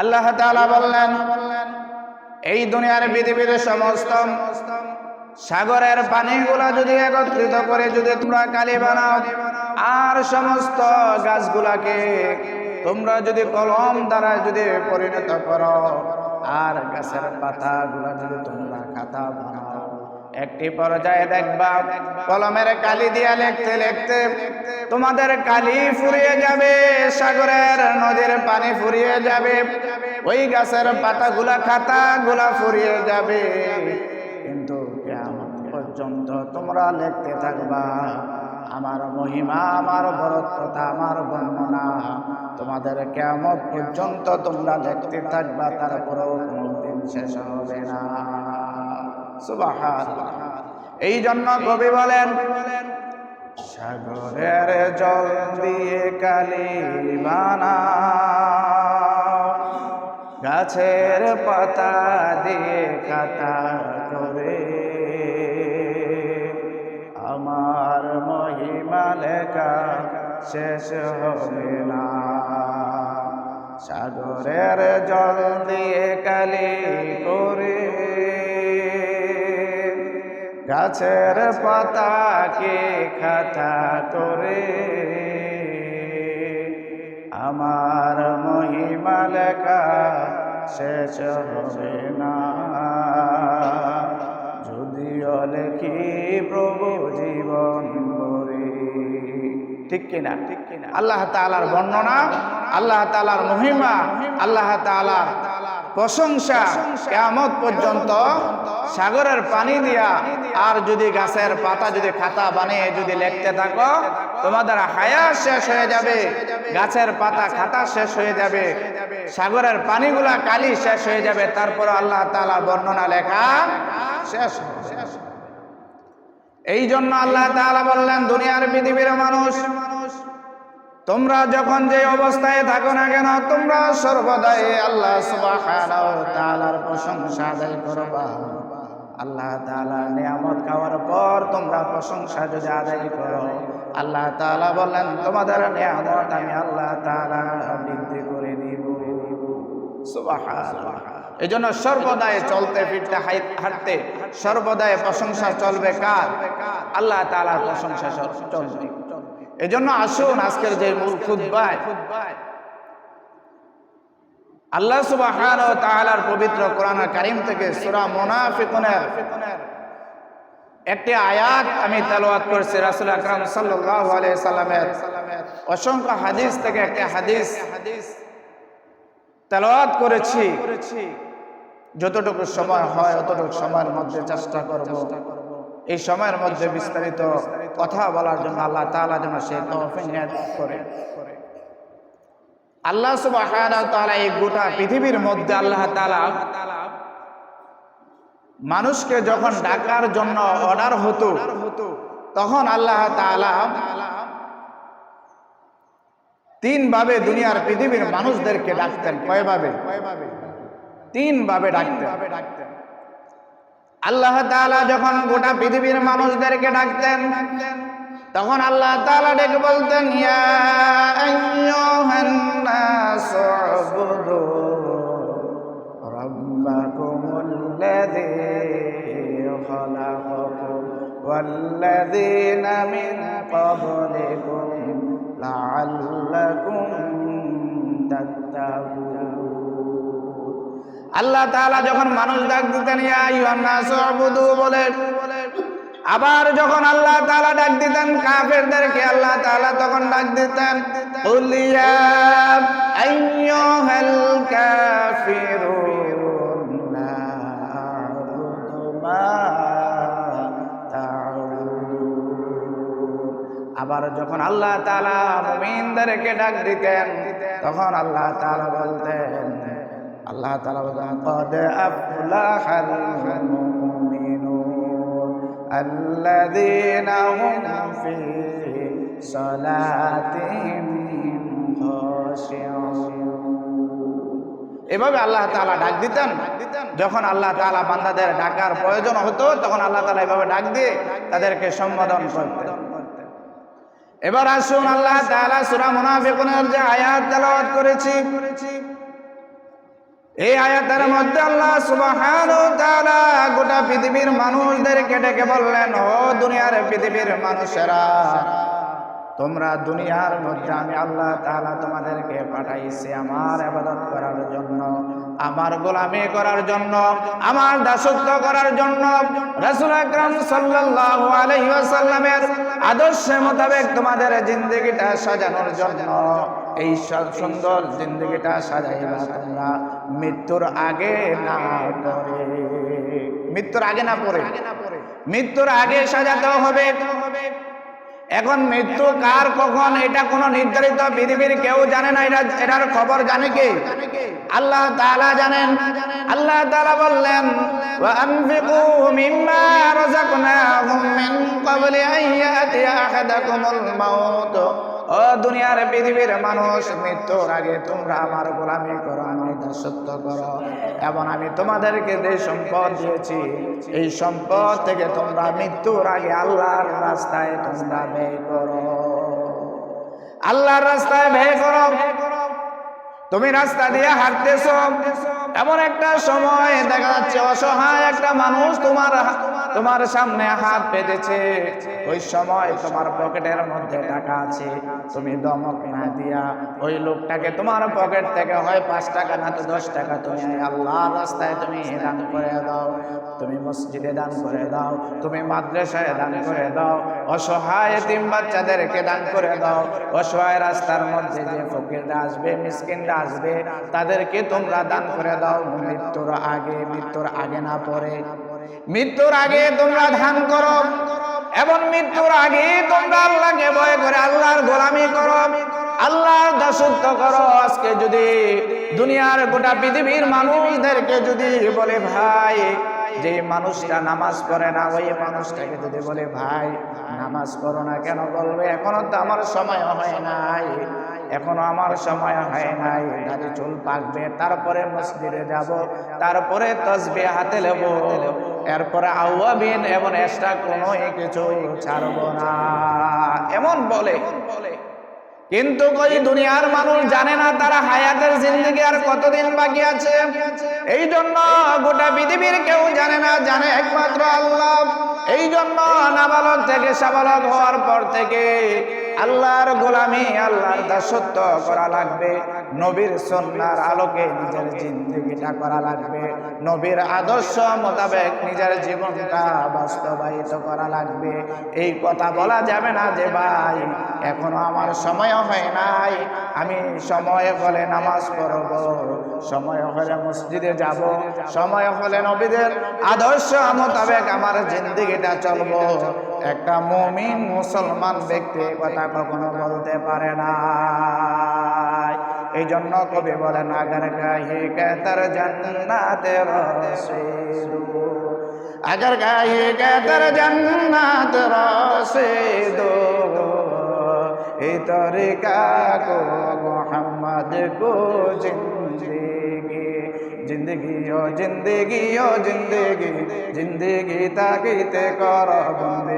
আল্লাহ তাআলা বললেন, এই দুনিয়ার পৃথিবীর সমস্ত সাগরের পানিগুলা যদি একত্রিত করে যদি তোমরা কালি বানাও, আর সমস্ত গাছগুলাকে তোমরা যদি কলম দ্বারা যদি পরিণত করো, আর গাছের পাতাগুলা যদি তোমরা খাতা বানাও। একটি পর্যায়ে দেখবা, কলমের কালি দিয়া লিখতে লিখতে তোমাদের কালি ফুরিয়ে যাবে, সাগরের নদীর পানি ফুরিয়ে যাবে, ওই গাছের পাতাগুলা, খাতাগুলা ফুরিয়ে যাবে। কিন্তু পর্যন্ত তোমরা লিখতে থাকবা, আমার মহিমা, আমার বরত্বতা আমার বর্ণনা। তোমাদের কেমন পর্যন্ত তোমরা লিখতে থাকবা, তারপরেও কোনোদিন শেষ হবে না। এই জন্য কবি বলেন, সাগরের জল দিয়ে কালি বানা গাছের পাতা দিয়ে কাটা করে। আমার মহিমা লেখা শেষ হবে না। সাগরের জল দিয়ে কালি গাছের পাতাকে খাতা করে। আমার মহিমা লেখা শেষ হবে না। যদিও লেখি প্রভু জীবন ঠিক কিনা ঠিক কিনা? আল্লাহ তালার বর্ণনা, আল্লাহ তালার মহিমা, আল্লাহ তালার প্রশংসা কেমত পর্যন্ত সাগরের পানি দিয়া আর যদি গাছের পাতা যদি খাতা বানিয়ে যদি লিখতে থাকো তোমাদের হায়া শেষ হয়ে যাবে গাছের পাতা খাতা শেষ হয়ে যাবে সাগরের পানিগুলা কালি শেষ হয়ে যাবে তারপর আল্লাহ তালা বর্ণনা লেখা শেষ হবে। এই জন্য আল্লাহ তাআলা বললেন দুনিয়ার পৃথিবীর মানুষ তোমরা যখন যে অবস্থায় থাকো না কেন, তোমরা সর্বদাই আল্লাহ ওয়া প্রশংসা আদায় করবা। আল্লাহ তাআলা নিয়ামত খাওয়ার পর তোমরা প্রশংসা যদি আদায় করো, আল্লাহ তাআলা বলেন তোমাদের নিয়ামত আমি আল্লাহ তাআলা বৃদ্ধি করে দিব। এই জন্য সর্বদাই চলতে ফিরতে হাঁটতে সর্বদাই প্রশংসা চলবে কার? আল্লাহ তাআলার প্রশংসা চলবে। এই জন্য আসুন আজকের যে মূল খুদ্বায় আল্লাহ সুবহান ও তাআলার পবিত্র কোরআন কারীম থেকে সূরা মুনাফিকুনের একটি আয়াত আমি তেলাওয়াত করছি রাসূল আকরাম আলাইহি সাল্লামের। অসংখ্য হাদিস থেকে একটি হাদিস হাদিস তেলাওয়াত করেছি। যতটুকু সময় হয় অতটুকু সময়ের মধ্যে চেষ্টা করব। এই সময়ের মধ্যে বিস্তারিত কথা বলার জন্য আল্লাহ তাআলা যেন সে করে। আল্লাহ তাআলা এই গোটা পৃথিবীর মধ্যে আল্লাহ তাআলা মানুষকে যখন ডাকার জন্য অর্ডার হতো, তখন আল্লাহ তাআলা তিন ভাবে দুনিয়ার পৃথিবীর মানুষদেরকে ডাকতেন। কয়ভাবে? তিন ভাবে ডাকতেন। আল্লাহ তালা যখন গোটা পৃথিবীর মানুষদেরকে ডাকতেন তখন আল্লাহ তাআলা ডেকে বলতেন উবুদু রাব্বাকুমুল্লাযী আল্লাহ তাআলা যখন মানুষ ডাক দিতেন, ইয়া আইয়ুহান নাস উবুদু বলে। আবার যখন আল্লাহ তালা ডাক দিতেন, কাফেরদেরকে আল্লাহ তালা তখন ডাক দিতেন আবার যখন আল্লাহ তাআলা মুমিনদেরকে ডাক দিতেন, তখন আল্লাহ তালা বলতেন আল্লাহ এভাবে আল্লাহ তালা ডাক দিতেন। যখন আল্লাহ তালা বান্দাদের ডাকার প্রয়োজন হতো, তখন আল্লাহ তালা এভাবে ডাক দিয়ে তাদেরকে সম্বোধন করতেন। এবার আসুন আল্লাহ তালা সুরা মুনাফিকুনের যে আয়াত তেলাওয়াত করেছি এই আয়াতের মধ্যে আল্লাহ তাআলা গোটা পৃথিবীর মানুষদেরকে ডেকে বললেন, ও দুনিয়ার পৃথিবীর মানুষেরা, তোমরা দুনিয়ার মধ্যে আমি আল্লাহ তাআলা তোমাদেরকে পাঠাইছি আমার ইবাদত করার জন্য, আমার গোলামি করার জন্য, আমার দাসত্ব করার জন্য। রাসূল আকরাম সাল্লাল্লাহু আলাইহি আদর্শ মোতাবেক তোমাদের জিন্দগিটা সাজানোর জন্য, এই সুন্দর জিন্দগিটা সাজাইবা তোমরা। মৃত্যুর আগে না পরে। মৃত্যুর আগে না পরে? মৃত্যুর আগে সাজাতে হবে। এখন মৃত্যু কার, কখন, এটা কোনো নির্ধারিত পৃথিবীর কেউ জানে না, এটা এটার খবর জানে কে? আল্লাহ তাআলা জানেন। আল্লাহ তাআলা বললেন ও দুনিয়ার পৃথিবীর মানুষ, মৃত্যুর আগে তোমরা আমার গোলামি করো। আমি সত্য করো। এবং আমি তোমাদেরকে যে সম্পদ দিয়েছি, এই সম্পদ থেকে তোমরা মৃত্যুর আগে আল্লাহর রাস্তায় তোমরা ব্যয় করো। আল্লাহর রাস্তায় ব্যয় করো। তুমি রাস্তা দিয়ে হাঁটতেছ। এমন একটা সময় দেখা যাচ্ছে, অসহায় একটা মানুষ তোমার তোমার সামনে হাত পেতেছে ওই সময় তোমার পকেটের মধ্যে টাকা আছে, তুমি দমক না দিয়া ওই লোকটাকে তোমার পকেট থেকে হয় পাঁচ টাকা না তো দশ টাকা তুমি আল্লাহ রাস্তায় তুমি দান করে দাও, তুমি মসজিদে দান করে দাও, তুমি মাদ্রাসায় দান করে দাও অসহায় তিন বাচ্চাদেরকে দান করে দাও। অসহায় রাস্তার মধ্যে যে ফকিররা আসবে, মিসকিনরা আসবে, তাদেরকে তোমরা দান করে দাও। মৃত্যুর আগে মৃত্যুর আগে না পরে। মৃত্যুর আগে তোমরা ধান করো। এবং মৃত্যুর আগে তোমরা আল্লাহকে ভয় করে, আল্লাহর গোলামি করো। আল্লাহর দাসত্ব করো। আজকে যদি দুনিয়ার গোটা পৃথিবীর মানুষদেরকে যদি বলে, ভাই যে মানুষটা নামাজ পড়ে না, ওই মানুষটাকে যদি বলে, ভাই, নামাজ পড়ো না কেন? বলবে, এখনও তো আমার সময় হয় নাই, এখনও আমার সময় হয় নাই, দাদি চুল পাকবে, তারপরে মসজিদে যাব, তারপরে তসবে হাতে নেব, এরপরে আউয়াবিন এবং এক্সট্রা কোনো কিছু ছাড়বো না। এমন বলে। কিন্তু কই দুনিয়ার মানুষ জানে না তারা হায়াতের জিন্দগি আর কতদিন বাকি আছে। এই জন্য গোটা পৃথিবীর কেউ জানে না, জানে একমাত্র আল্লাহ। এই জন্য নাবালক থেকে সাবালক হওয়ার পর থেকে আল্লাহর গোলামি, আল্লাহর দাসত্ব করা লাগবে। নবীর সন্ন্যার আলোকে নিজের জিন্দগিটা করা লাগবে। নবীর আদর্শ মোতাবেক নিজের জীবনটা বাস্তবায়িত করা লাগবে। এই কথা বলা যাবে না যে, ভাই, এখনও আমার সময় হয় নাই। আমি সময় হলে নামাজ পড়ব। সময় হলে মসজিদে যাব। সময় হলে নবীদের আদর্শ মোতাবেক আমার জিন্দগিটা চলবো। একটা মুমিন মুসলমান ব্যক্তি কথা কখনো বলতে পারে না এই জন্য কবি বলেন, আগার গায়ে কেতার জান্নাতে রসিদু আগার গায়ে কেতার জান্নাত রসিদু এই তরিকা কো মোহাম্মদ কো জিন্দগি জিন্দগি ও জিন্দগি ও জিন্দগি জিন্দগি তাকিতে কর বন্দেগি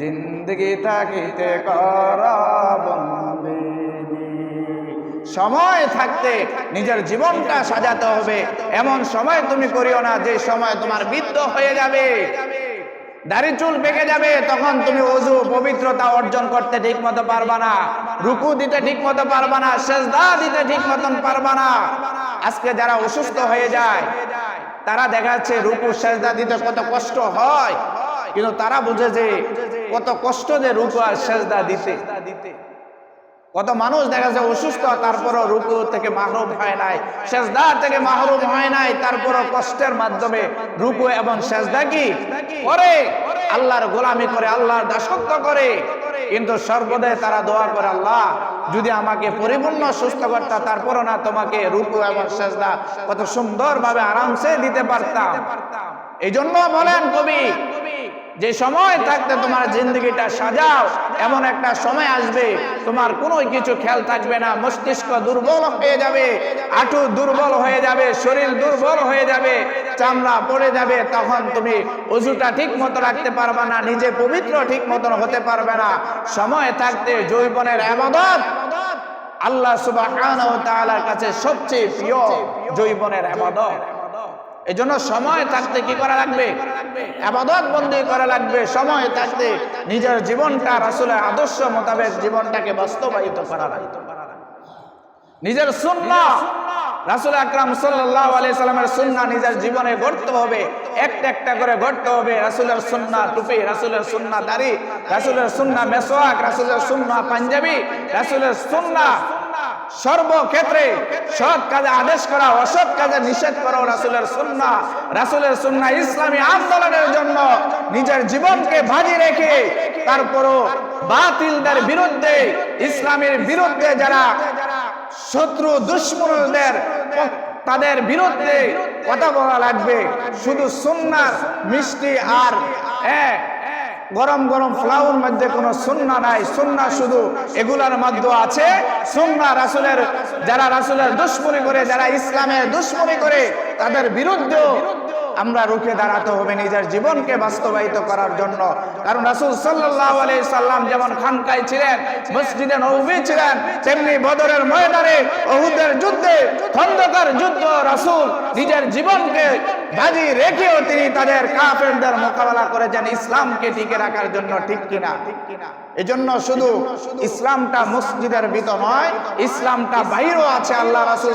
জিন্দগি তাকিতে কর সময় থাকতে নিজের জীবনটা সাজাতে হবে। এমন সময় তুমি করিও না, যে সময় তোমার বৃদ্ধ হয়ে যাবে। দাড়ি চুল পেকে যাবে, তখন তুমি অজু, পবিত্রতা অর্জন করতে ঠিক মতো পারবা না। রুকু দিতে ঠিক মতো পারবা না, সেজদা দিতে ঠিক মতন পারবা না। আজকে যারা অসুস্থ হয়ে যায়, তারা দেখা যাচ্ছে রুকু, সেজদা দিতে কত কষ্ট হয়। কিন্তু তারা বুঝে যে কত কষ্ট যে রুকু আর সেজদা দিতে। কত মানুষ দেখা যায় অসুস্থ, তারপরও রুকু থেকে মাহরুম হয় নাই, সেজদা থেকে মাহরুম হয় নাই, তারপরও কষ্টের মাধ্যমে রুকু এবং সেজদা কি? করে। আল্লাহর গোলামি করে, আল্লাহর দাসত্ব করে। কিন্তু সর্বদাই তারা দোয়া করে, আল্লাহ, যদি আমাকে পরিপূর্ণ সুস্থ করতা, তারপরও না তোমাকে রুকু এবং সেজদা কত সুন্দরভাবে আরামসে দিতে পারতাম। এই জন্য বলেন কবি যে সময় থাকতে তোমার জিন্দগিটা সাজাও, এমন একটা সময় আসবে, তোমার কোনো কিছু খেয়াল থাকবে না, মস্তিষ্ক দুর্বল হয়ে যাবে, আঁটু দুর্বল হয়ে যাবে, শরীর দুর্বল হয়ে যাবে, চামড়া পড়ে যাবে, তখন তুমি উজুটা ঠিক মতো রাখতে পারবে না, নিজে পবিত্র ঠিক মতন হতে পারবে না। সময় থাকতে জৈবনের আবাদত আল্লাহ তাআলার কাছে সবচেয়ে প্রিয় জৈবনের আবাদত। এজন্য সময় থাকতে কি করা লাগবে? আবাদত বন্দী করা লাগবে। সময় থাকতে নিজের জীবনটা রাসূলের আদর্শ মোতাবেক জীবনটাকে বাস্তবায়িত করা লাগবে। নিজের সুন্না রাসুল আকরাম সাল্লাহ সাল্লামের সুন্না নিজের জীবনে গড়তে হবে। একটা একটা করে গড়তে হবে। রাসুলের সুন্না টুপি, রাসুলের সুন্না দাড়ি, রাসুলের সুন্না মেসোয়াক রাসুলের সুন্না পাঞ্জাবি, রাসুলের সুন্না সর্বক্ষেত্রে সৎ কাজে আদেশ করা, অসৎ কাজে নিষেধ করা রাসুলের সুন্না রাসুলের সুন্না ইসলামী আন্দোলনের জন্য নিজের জীবনকে ভাজি রেখে তারপরও বাতিলদের বিরুদ্ধে, ইসলামের বিরুদ্ধে যারা শত্রু, দুশ্মনদের তাদের বিরুদ্ধে কথা বলা লাগবে। শুধু সুন্নার মিষ্টি আর হ্যাঁ গরম গরম ফ্লাউর মধ্যে কোনো সুন্না নাই। সুন্না শুধু এগুলার মধ্যে আছে। সুন্না রাসুলের যারা রাসুলের দুশ্মনী করে, যারা ইসলামের দুশ্মনী করে, তাদের বিরুদ্ধেও আমরা রুখে দাঁড়াতে হবে নিজের জীবনকে বাস্তবায়িত করার জন্য। কারণ রাসুল সাল্লাহ আলি সাল্লাম যেমন খানকায় ছিলেন, মসজিদে নবী ছিলেন, তেমনি বদরের ময়দানে অহুদের যুদ্ধে, খন্দকার যুদ্ধ রাসুল নিজের জীবনকে বাজি রেখেও তিনি তাদের কাফেরদের মোকাবেলা করেছেন ইসলামকে টিকে রাখার জন্য ঠিক কিনা ঠিক কিনা? এজন্য শুধু ইসলামটা মসজিদের ভিতর নয়, ইসলামটা বাইরেও আছে আল্লাহ রাসুল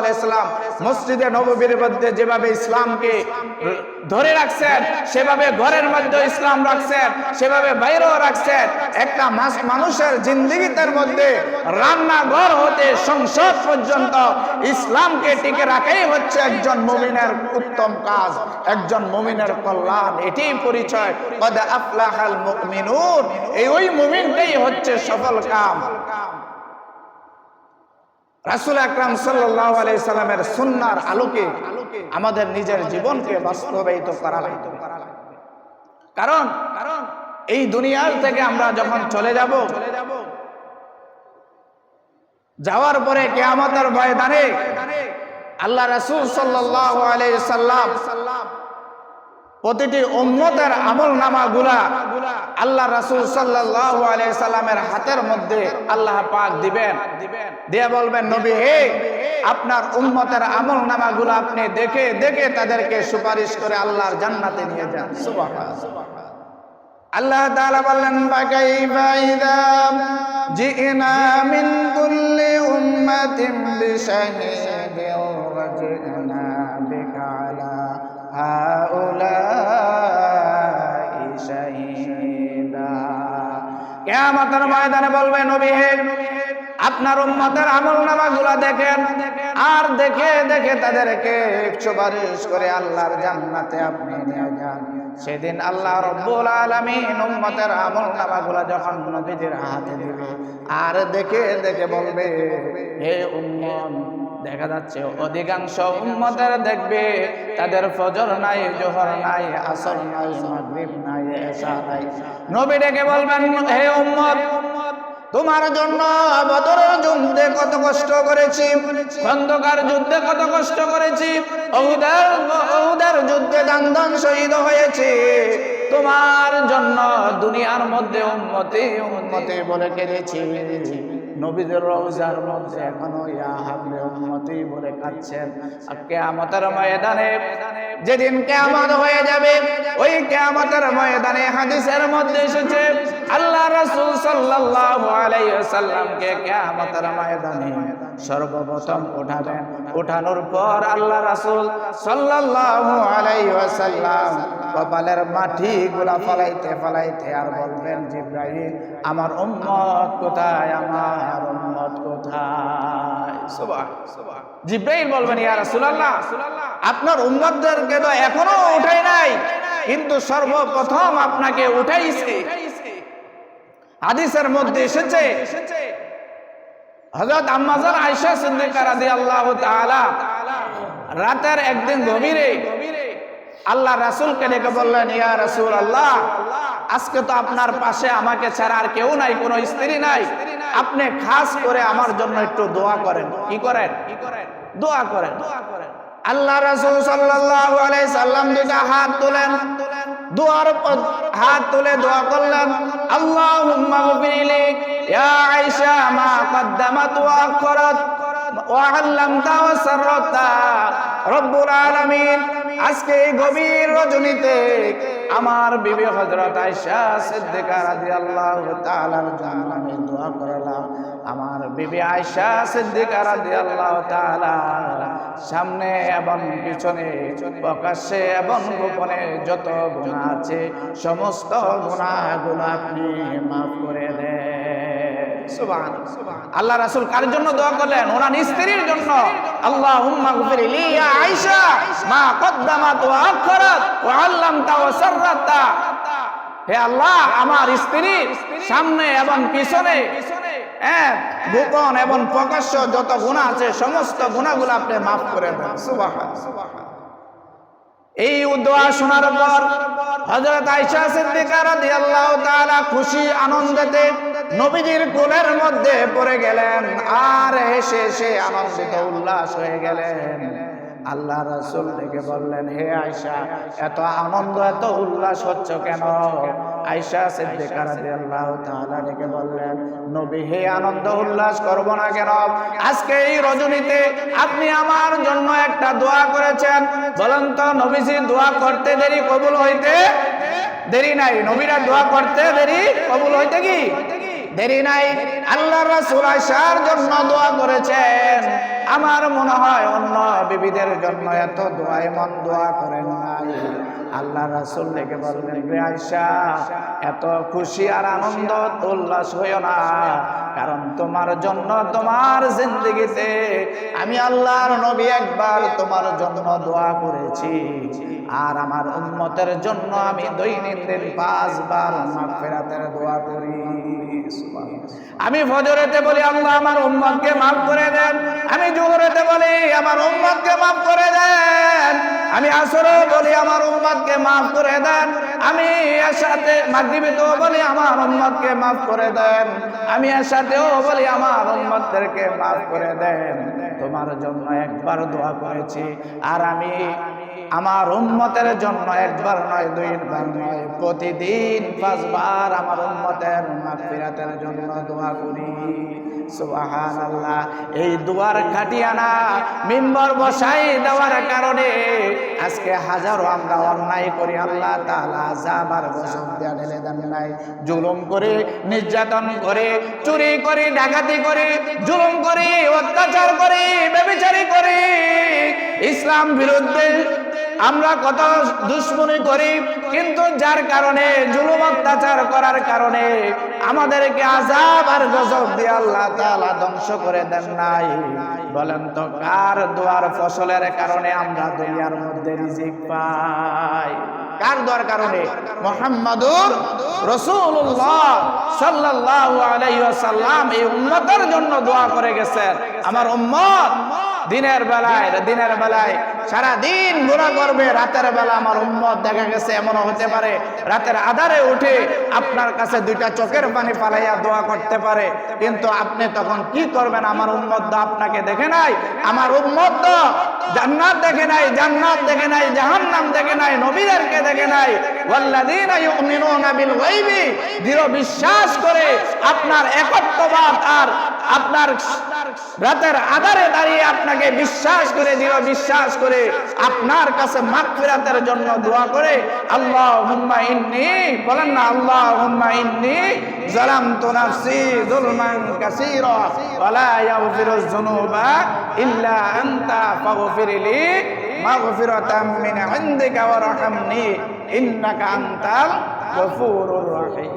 আলাইসাল্লাম মসজিদে নববীর মধ্যে যেভাবে ইসলামকে ধরে রাখছেন, সেভাবে ঘরের মধ্যে ইসলাম রাখছেন, সেভাবে বাইরেও রাখছেন। একটা মানুষের জিন্দিগিতের মধ্যে রান্নাঘর হতে সংসদ পর্যন্ত ইসলামকে টিকে রাখাই হচ্ছে একজন মুমিনের উত্তম কাজ, একজন মুমিনের কল্যাণ এটি পরিচয়। এই ওই মুমিনটাই হচ্ছে সফল কাম। রাসুল আকরাম সাল্লাহ সাল্লামের সুন্নার আলোকে আমাদের নিজের জীবনকে বাস্তবায়িত করা লাগবে। কারণ কারণ এই দুনিয়ার থেকে আমরা যখন চলে যাব, যাওয়ার পরে কেয়ামতের ময়দানে আল্লাহ রাসুল সাল্লাহ আলাই সাল্লাম প্রতিটি উম্মতের আমল নামা গুলা আল্লাহ রাসুল সাল্লাহ সাল্লামের হাতের মধ্যে আল্লাহ পাক দিবেন। দিয়ে বলবেন, নবী, হে আপনার উম্মতের আমল নামা গুলা আপনি দেখে দেখে তাদেরকে সুপারিশ করে আল্লাহর জান্নাতে নিয়ে যান। আল্লাহ তাআলা বললেন, ফাকাইফা ইযা জিনা মিন কুল্লি উম্মাতিন কিয়ামতের ময়দানে বলবে, নবী হে, আপনার উম্মতের আমল নামাগুলা দেখেন। আর দেখে দেখে তাদেরকে সুপারিশ করে আল্লাহর জান্নাতে আপনি নিয়ে যান। সেদিন আল্লাহ রব্বুল আলামিন উম্মতের আমল নামাগুলা যখন নবীদের হাতে দিবে আর দেখে দেখে বলবে, হে উম্মত, দেখা যাচ্ছে অধিকাংশ উম্মতের দেখবে, তাদের ফজর নাই, জোহর নাই, আসর নাই, মাগরিব নাই নবী ডেকে বলবেন, হে উম্মত, তোমার জন্য বদরের যুদ্ধে কত কষ্ট করেছি খন্দকার যুদ্ধে কত কষ্ট করেছি, অহুদের যুদ্ধে দান শহীদ হয়েছে। তোমার জন্য দুনিয়ার মধ্যে উন্মতি উন্মতি বলে কেঁদেছি। নবীদের রওজার মধ্যে এখনও ইয়া হাবলে উম্মতি বলে কাঁদছেন। আর কিয়ামতের ময়দানে যেদিন কিয়ামত হয়ে যাবে, ওই কিয়ামতের ময়দানে হাদিসের মধ্যে এসেছে, আল্লাহ রাসূল সাল্লাল্লাহু আলাইহি ওয়াসাল্লামকে কিয়ামতের ময়দানে সর্বপ্রথম উঠাবেন। উঠানোর পর আল্লাহ রাসূল সাল্লাল্লাহু আলাইহি ওয়াসাল্লাম কপালের মাটি গুলা ফলাইতে ফলাইতে আর বলবেন জিব্রাইল আমার উম্মত কোথায়? আমার উম্মত কোথায়? জিব্রাইল বলবেন ইয়া রাসূলুল্লাহ আপনার উম্মতদেরকে তো এখনও উঠাই নাই কিন্তু সর্বপ্রথম আপনাকে উঠাইছে। হাদিসের মধ্যে এসেছে হযরত আম্মাজান আয়েশা সিদ্দিকা রাদিয়াল্লাহু তাআলা রাতের একদিন গভীরে গভীরে আল্লাহ রাসূলকে ডেকে বললেন, ইয়া রাসূল আল্লাহ আজকে তো আপনার পাশে আমাকে ছাড়া আর কেউ নাই, কোনো স্ত্রী নাই। আপনি খাস করে আমার জন্য একটু দোয়া করেন। কি করেন? কি করেন দোয়া করেন। দোয়া করেন আল্লাহ রাসূল সাল্লাল্লাহু আলাইহি সাল্লাম দুটা হাত তুলেন। দোয়ার হাত তুলে দোয়া করলেন, আল্লাহুম্মা গফিরলি ইয়া আয়েশা মা কদ্দামাত ওয়া আখরাত, ওয়া আল্লামতা ওয়া সাররাতা। রব্বুল আলামিন আজকে গভীর রজনীতে আমার বিবি হযরত আয়েশা সিদ্দিকা রাদিয়াল্লাহু তাআলার জন্য আমি দোয়া করলাম। আমার বিবি আয়েশা সিদ্দিকা রাদিয়াল্লাহু তাআলা সামনে এবং পিছনে, প্রকাশ্যে এবং গোপনে যত গুনাহ আছে, সমস্ত গুনাহগুলো আপনি মাফ করে দেন। আল্লাহ রাসূল কার জন্য দোয়া করলেন? ওনার স্ত্রীর জন্য। গফির আয়েশা মা কদ্দামাত ওয়া আখরাত ওয়া হে আল্লাহ, আমার স্ত্রী সামনে এবং পিছনে হ্যাঁ গোপন এবং প্রকাশ্য যত গুণা আছে, সমস্ত গুণাগুলো আপনি মাফ করে দেন। সুবহান এই দোয়া শোনার পর হযরত আয়েশা সিদ্দিকা রাদিয়াল্লাহু তাআলা খুশি, আনন্দেতে নবীজির কোলের মধ্যে পড়ে গেলেন আর হেসে সে আনন্দিত, উল্লাস হয়ে গেলেন। আল্লাহ রাসূল ডেকে বললেন, হে আয়েশা, এত আনন্দ, এত উল্লাস হচ্ছে কেন? আয়েশা সিদ্দিকা রাদিয়াল্লাহু তাআলা ডেকে বললেন, নবী, হে আনন্দ উল্লাস করব না কেন? আজকে এই রজনীতে আপনি আমার জন্য একটা দোয়া করেছেন। বলেন তো, নবীজি, দোয়া করতে দেরি কবুল হইতে দেরি নাই। নবীরা দোয়া করতে দেরি কবুল হইতে কি? দেরি নাই। আল্লাহ রাসূল আয়েশার জন্য দোয়া করেছেন। আমার মনে হয় অন্য বিবিদের জন্য এত দোয়া এমন দোয়া নাই আল্লাহ রাসুল ডেকে বললেন, রে আয়সা এত খুশি আর আনন্দ উল্লাস হইও না। কারণ তোমার জন্য তোমার জিন্দগিতে আমি আল্লাহর নবী একবার তোমার জন্য দোয়া করেছি। আর আমার উন্মতের জন্য আমি দৈনন্দিন পাঁচবার ফেরাতের দোয়া করি। আমি ফজরেতে বলি, আল্লাহ আমার উম্মতকে মাফ করে দেন। আমি জোহরেতে বলি, আমার উম্মতকে মাফ করে দেন। আমি আসরও বলি, আমার উম্মতকে মাফ করে দেন। আমি এর সাথে মাগরিবেতেও বলি, আমার উম্মতকে মাফ করে দেন। আমি এর সাথেও বলি, আমার উম্মতদেরকে মাফ করে দেন। তোমার জন্য একবার দোয়া করেছি। আর আমি আমার উম্মতের জন্য একবার নয়, দুইবার নয়, প্রতিদিন পাঁচবার আমার উম্মতের মাগফিরাতের জন্য দোয়া করি। আল্লাহ এই দুয়ার খাটিয়ানা মিম্বর বসাই দেওয়ার কারণে আজকে হাজারো আমরা অন্যায় করি, আল্লাহ দেন নাই। জুলুম করে, নির্যাতন করে, চুরি করে, ডাকাতি করে, জুলুম করে, অত্যাচার করে ব্যভিচারি করে, ইসলাম বিরুদ্ধে আমরা কত দুশ্মনী করি, কিন্তু যার কারণে জুলুম অত্যাচার করার কারণে আমাদেরকে আজাব আর গজব দিয়ে আল্লাহ তাআলা ধ্বংস করে দেন নাই। বলেন তো, কার দোয়ার ফসলের কারণে আমরা দুনিয়ার মধ্যে রিজিক পাই? কার দোয়ার কারণে? মোহাম্মদুর রসুল্লাহ সাল্লাল্লাহু আলাইহি ওয়াসাল্লাম এই উম্মতের জন্য দোয়া করে গেছেন। আমার উম্মত দিনের বেলায় দিনের বেলায় সারা দিন ঘোরা করবে রাতের বেলা আমার উম্মত দেখা গেছে, এমনও হতে পারে রাতের আধারে উঠে আপনার কাছে দুইটা চোখের পানি পালাইয়া দোয়া করতে পারে। কিন্তু আপনি তখন কি করবেন? আমার উম্মত আপনাকে দেখে নাই, আমার উম্মত জান্নাত দেখে নাই, জান্নাত দেখে নাই, জাহান্নাম দেখে নাই, নবীদেরকে দেখে নাই। বিশ্বাস করে আপনার একত্ববাদ আর আপনার রাতের আধারে দাঁড়িয়ে আপনাকে বিশ্বাস করে, দৃঢ় বিশ্বাস করে আপনার কাছে মাগফিরাতের জন্য দোয়া করে আল্লাহ ইন্নি, বলেন না আল্লাহ ইন্নি জালামতু নাফসি যুলমান কাসীরা যুনুবা ইল্লা আনতা ফাগফিরলি মাগফিরাতাম মিন ইনদিকা ইন্নাকা আনতাল গফুরুর রহিম।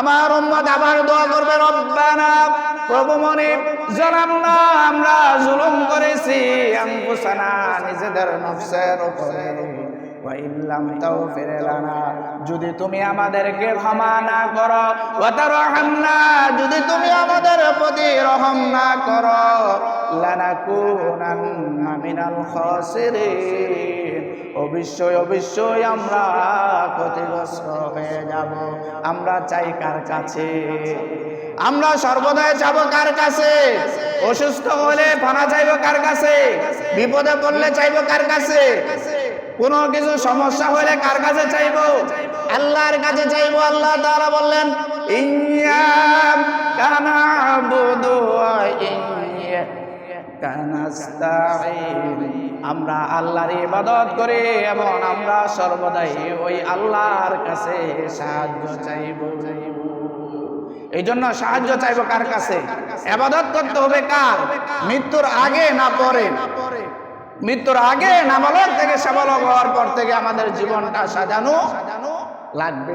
আমার উম্মত আবার দোয়া করবে, রব্বানা প্রভু মনে জানাম না, আমরা জুলুম করেছি। নিজেদের নফসের উপরে। তাগফির লানা, যদি তুমি আমাদেরকে ক্ষমা না করো, ওয়া তারহামনা, যদি তুমি আমাদের প্রতি রহম না করো, লানাকুনান্না মিনাল খাসিরিন। অবশ্যই অবশ্যই আমরা ক্ষতিগ্রস্ত হয়ে যাব। আমরা চাই কার কাছে? আমরা সর্বদাই যাব কার কাছে? অসুস্থ হলে ফানা চাইব কার কাছে? বিপদে পড়লে চাইব কার কাছে? কোনো কিছু সমস্যা হলে কার কাছে চাইব? আল্লাহর কাছে চাইব। আল্লাহ তাআলা বললেন, ইয়া কানা বুধু কানাস্তাইন আমরা আল্লাহর ইবাদত করি এবং আমরা সর্বদাই ওই আল্লাহর কাছে সাহায্য চাইব। এই জন্য সাহায্য চাইব কার কাছে? আবাদত করতে হবে কার? মৃত্যুর আগে না পরে? মৃত্যুর আগে নাবালক থেকে সাবালক হওয়ার পর থেকে আমাদের জীবনটা সাজানো লাগবে।